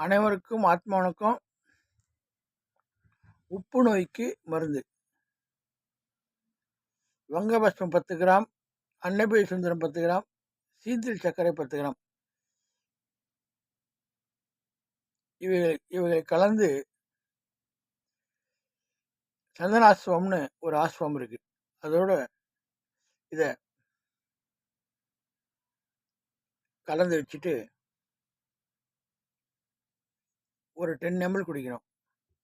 அனைவருக்கும் ஆத்ம வணக்கம் உப்பு நோய்க்கு மருந்து. வங்கபஸ்மம் பத்து கிராம் அன்னபை சுந்தரம் பத்து கிராம் சீந்தில் சர்க்கரை பத்து கிராம். இவைகளை இவைகளை கலந்து சந்தனாஸ்வம்னு ஒரு ஆஸ்வம் இருக்கு. அதோட இதை கலந்து வச்சுட்டு ஒரு டென் எம்எல் குடிக்கணும்.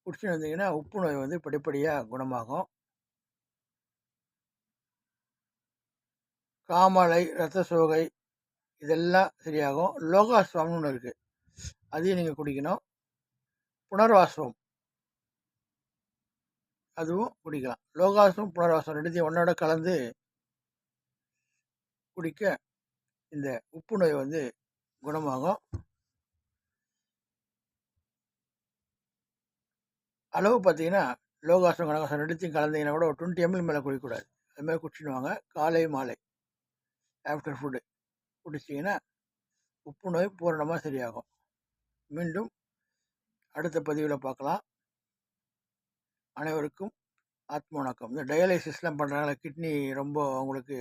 குடிச்சுட்டு வந்தீங்கன்னா உப்பு நோய் வந்து படிப்படியாக குணமாகும். காமாலை ரத்த சோகை இதெல்லாம் சரியாகும். லோகாஸ்வம்னு ஒன்று இருக்குது அதையும் நீங்கள் குடிக்கணும். புனர்வாசம் அதுவும் குடிக்கலாம். லோகாசம் புனர்வாசம் ரெண்டுத்தையும் ஒன்றோட கலந்து குடிக்க இந்த உப்பு நோய் வந்து குணமாகும். அளவு பார்த்தீங்கன்னா லோகாசம் கனகாசம் ரெண்டுத்தையும் கலந்தீங்கன்னா கூட ஒரு டுவெண்ட்டி எம்எல் மேலே குடிக்கக்கூடாது அது மாதிரி குடிச்சிடுவாங்க. காலை மாலை ஆஃப்டர் ஃபுட்டு குடிச்சிங்கன்னா உப்பு நோய் பூரணமாக சரியாகும். மீண்டும் அடுத்த பதிவில் பார்க்கலாம். அனைவருக்கும் ஆத்ம வணக்கம். இந்த டயாலிசிஸ்லாம் பண்ணுறாங்கள கிட்னி ரொம்ப அவங்களுக்கு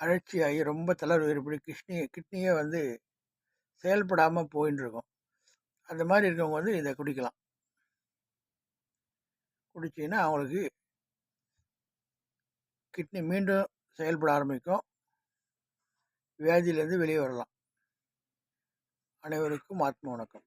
அழற்சியாகி ரொம்ப தளர்வு ஏற்படி கிட்னி கிட்னியே வந்து செயல்படாமல் போயின்னு இருக்கும். அந்த மாதிரி இருக்கவங்க வந்து இதை குடிக்கலாம். குடிச்சிங்கன்னா அவங்களுக்கு கிட்னி மீண்டும் செயல்பட ஆரம்பிக்கும். வியாதியிலேருந்து வெளியே வரலாம். அனைவருக்கும் ஆத்ம வணக்கம்.